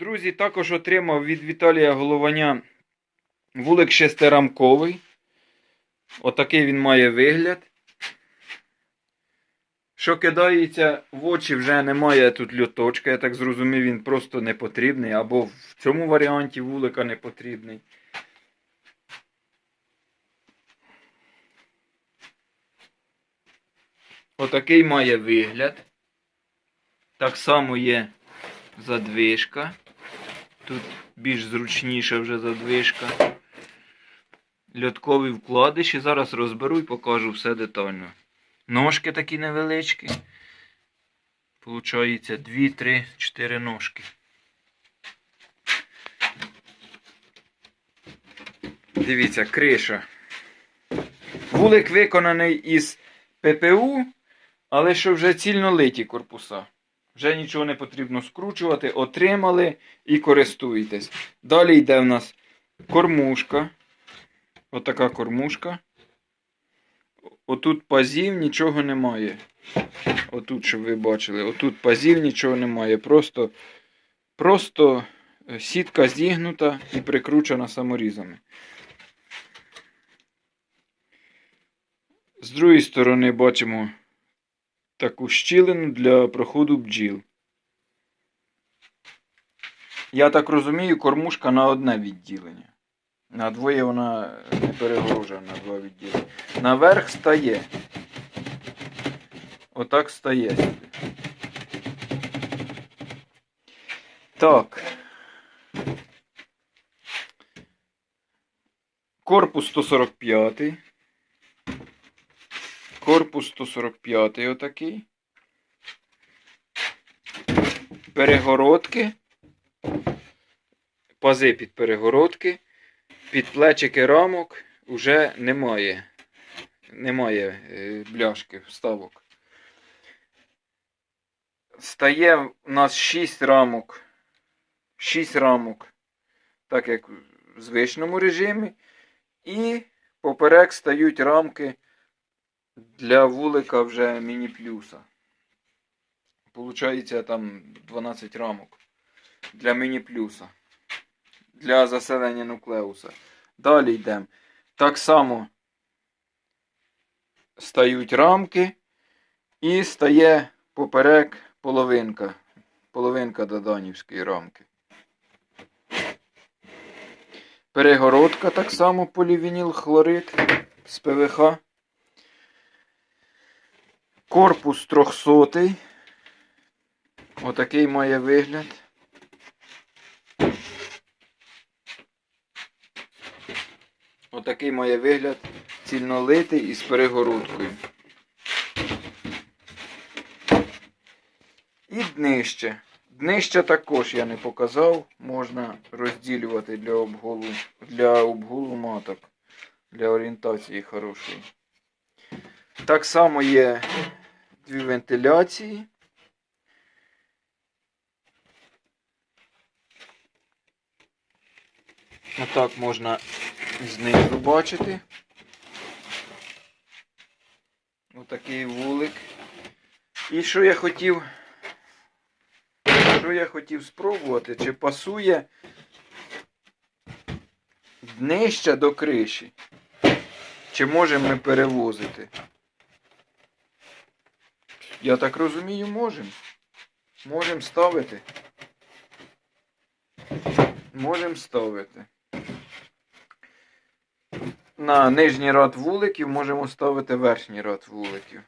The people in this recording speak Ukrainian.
Друзі, також отримав від Віталія Голованя вулик шестирамковий. Отакий він має вигляд. Що кидається в очі, вже немає тут льоточка. Я так зрозумів, він просто не потрібний. Або в цьому варіанті вулика не потрібний. Отакий має вигляд. Так само є задвижка. Тут більш зручніша вже задвижка. Льоткові вкладиші. Зараз розберу і покажу все детально. Ножки такі невеличкі. Получається 2, 3, 4 ножки. Дивіться, криша. Вулик виконаний із ППУ, але що вже цільно литі корпуса. Вже нічого не потрібно скручувати, отримали і користуєтесь. Далі йде в нас кормушка. Отака кормушка. Отут пазів нічого немає. Отут, щоб ви бачили, отут пазів нічого немає. Просто, просто е, сітка зігнута і прикручена саморізами. З другої сторони бачимо таку щілину для проходу бджіл. Я так розумію, кормушка на одне відділення. На двоє вона не перегорожена на два відділення. Наверх стає. Отак стає. Так. Корпус 145. Корпус 145 отакий. Перегородки. Пази під перегородки. Під плечики рамок вже немає. Немає е, бляшки вставок. Стає у нас 6 рамок. 6 рамок. Так як в звичному режимі. І поперек стають рамки для вулика вже міні-плюса. Получається там 12 рамок для міні-плюса. Для заселення нуклеуса. Далі йдемо. Так само стають рамки і стає поперек половинка. Половинка доданівської рамки. Перегородка так само полівініл хлорид з ПВХ. Корпус 300. Отакий має вигляд. Отакий має вигляд цільнолитий із перегородкою. І днище. Днище також я не показав. Можна розділювати для обголу, для обгулу маток. Для орієнтації хорошої. Так само є дві вентиляції. Отак можна знизу бачити. Отакий вулик. І що я хотів. Що я хотів спробувати, чи пасує днище до криші? Чи можемо ми перевозити? Я так розумію, можемо. Можемо ставити. Можемо ставити. На нижній ряд вуликів можемо ставити верхній ряд вуликів.